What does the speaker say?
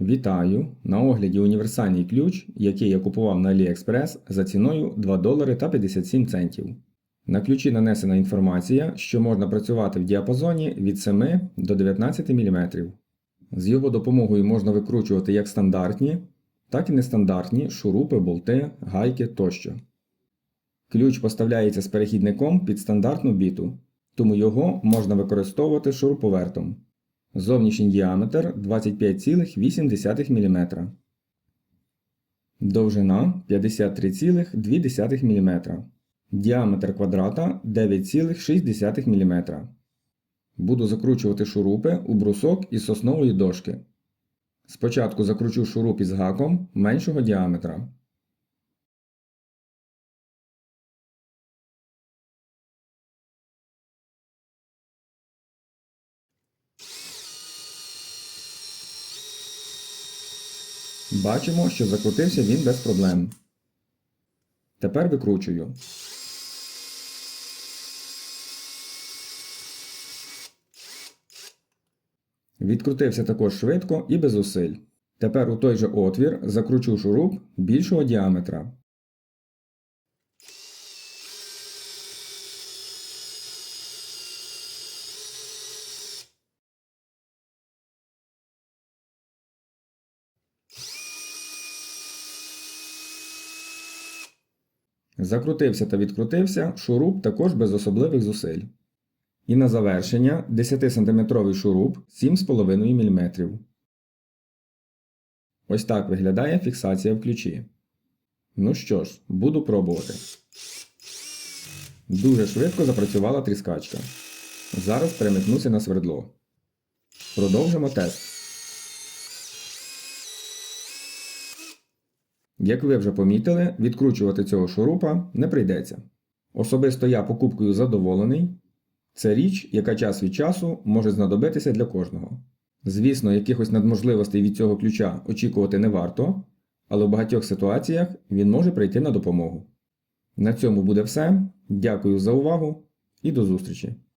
Вітаю! На огляді універсальний ключ, який я купував на AliExpress за ціною 2 долари та 57 центів. На ключі нанесена інформація, що можна працювати в діапазоні від 7 до 19 мм. З його допомогою можна викручувати як стандартні, так і нестандартні шурупи, болти, гайки тощо. Ключ поставляється з перехідником під стандартну біту, тому його можна використовувати шуруповертом. Зовнішній діаметр 25,8 мм. Довжина 53,2 мм. Діаметр квадрата 9,6 мм. Буду закручувати шурупи у брусок із соснової дошки. Спочатку закручу шуруп із гаком меншого діаметра. Бачимо, що закрутився він без проблем. Тепер викручую. Відкрутився також швидко і без зусиль. Тепер у той же отвір закручу шуруп більшого діаметра. Закрутився та відкрутився шуруп також без особливих зусиль. І на завершення 10-сантиметровий шуруп 7,5 мм. Ось так виглядає фіксація в ключі. Ну що ж, буду пробувати. Дуже швидко запрацювала тріскачка. Зараз перемикнуся на свердло. Продовжимо тест. Як ви вже помітили, відкручувати цього шурупа не прийдеться. Особисто я покупкою задоволений. Це річ, яка час від часу може знадобитися для кожного. Звісно, якихось надможливостей від цього ключа очікувати не варто, але в багатьох ситуаціях він може прийти на допомогу. На цьому буде все. Дякую за увагу і до зустрічі!